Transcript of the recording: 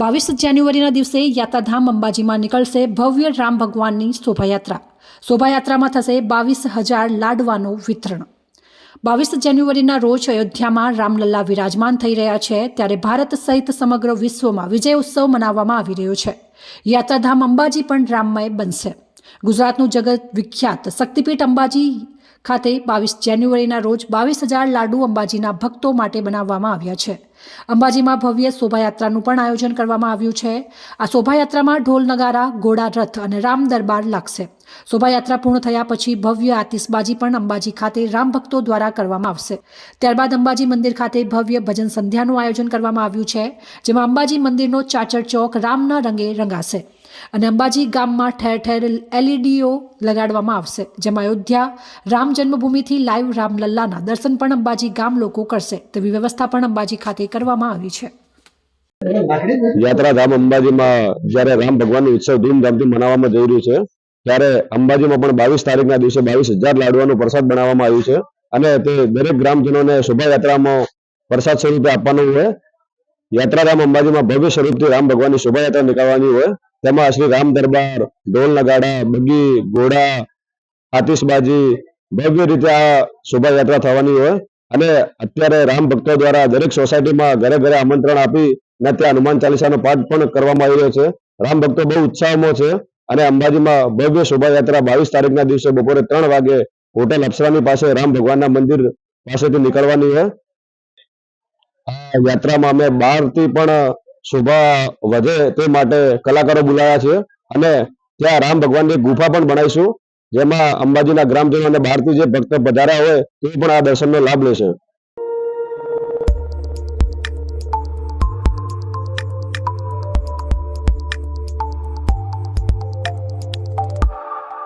બાવીસ જાન્યુઆરીના દિવસે યાત્રાધામ અંબાજીમાં નીકળશે ભવ્ય રામ ભગવાનની શોભાયાત્રા. શોભાયાત્રામાં થશે બાવીસ હજાર લાડવાનું વિતરણ. બાવીસ જાન્યુઆરીના રોજ અયોધ્યામાં રામલલ્લા વિરાજમાન થઈ રહ્યા છે, ત્યારે ભારત સહિત સમગ્ર વિશ્વમાં વિજય ઉત્સવ મનાવવામાં આવી રહ્યો છે. યાત્રાધામ અંબાજી પણ રામમય બનશે. ગુજરાતનું જગત વિખ્યાત શક્તિપીઠ અંબાજી ખાતે બાવીસ જાન્યુઆરીના રોજ બાવીસ હજાર લાડુ અંબાજીના ભક્તો માટે બનાવવામાં આવ્યા છે. અંબાજીમાં ભવ્ય શોભાયાત્રાનું પણ આયોજન કરવામાં આવ્યું છે. આ શોભાયાત્રામાં ઢોલ નગારા, ઘોડા રથ અને રામ દરબાર લાગશે. શોભાયાત્રા પૂર્ણ થયા પછી ભવ્ય આતિશબાજી પણ અંબાજી ખાતે રામ ભક્તો દ્વારા કરવામાં આવશે. ત્યારબાદ અંબાજી મંદિર ખાતે ભવ્ય ભજન સંધ્યાનું આયોજન કરવામાં આવ્યું છે, જેમાં અંબાજી મંદિરનો ચાચર ચોક રામના રંગે રંગાશે. અને અંબાજી ગામમાં ઠેર ઠેર એલઈડીઓ લગાડવામાં આવશે, જેમાં અયોધ્યા, રામ જન્મભૂમિથી લાઈવ રામલલ્લાના દર્શન પણ અંબાજી ગામ લોકો કરશે. તેવી વ્યવસ્થા પણ અંબાજી ખાતે કરવામાં આવી છે. યાત્રાધામ અંબાજીમાં જ્યારે રામ ભગવાનનું ઉત્સવ ધૂમધામથી મનાવવામાં જઈ રહ્યું છે, ત્યારે અંબાજીમાં પણ બાવીસ તારીખના દિવસે બાવીસ હજાર લાડવાનું પ્રસાદ બનાવવામાં આવ્યું છે અને તે દરેક ગ્રામજનોને શોભાયાત્રામાં પ્રસાદ સ્વરૂપે આપવાનું હોય. યાત્રાધામ અંબાજીમાં ભવ્ય સ્વરૂપથી રામ ભગવાનની શોભાયાત્રા નીકળવાની હોય. તેમાં શ્રી રામ દરબાર, ઢોલ નગાડા, બગી, ઘોડા આતિશબાજી ભવ્ય રીતે આ શોભાયાત્રા થવાની હોય. અને અત્યારે રામ ભક્તો દ્વારા દરેક સોસાયટીમાં ઘરે ઘરે આમંત્રણ આપી ને ત્યાં હનુમાન ચાલીસાનો પાઠ પણ કરવામાં આવી રહ્યો છે. રામ ભક્તો બહુ ઉત્સાહમાં છે અને અંબાજીમાં ભવ્ય શોભાયાત્રા બાવીસ તારીખના દિવસે બપોરે ત્રણ વાગે હોટેલ અપ્સરાની પાસે રામ ભગવાનના મંદિર પાસેથી નીકળવાની છે આ યાત્રામાં અમે બહારથી પણ શોભા વધે તે માટે કલાકારો બોલાવ્યા છે. અને ત્યાં રામ ભગવાનની ગુફા પણ બનાવીશું. જેમાં અંબાજીના ગ્રામજનો અને બહારથી જે ભક્ત પધાર્યા હોય તે પણ આ દર્શનનો લાભ લેશે.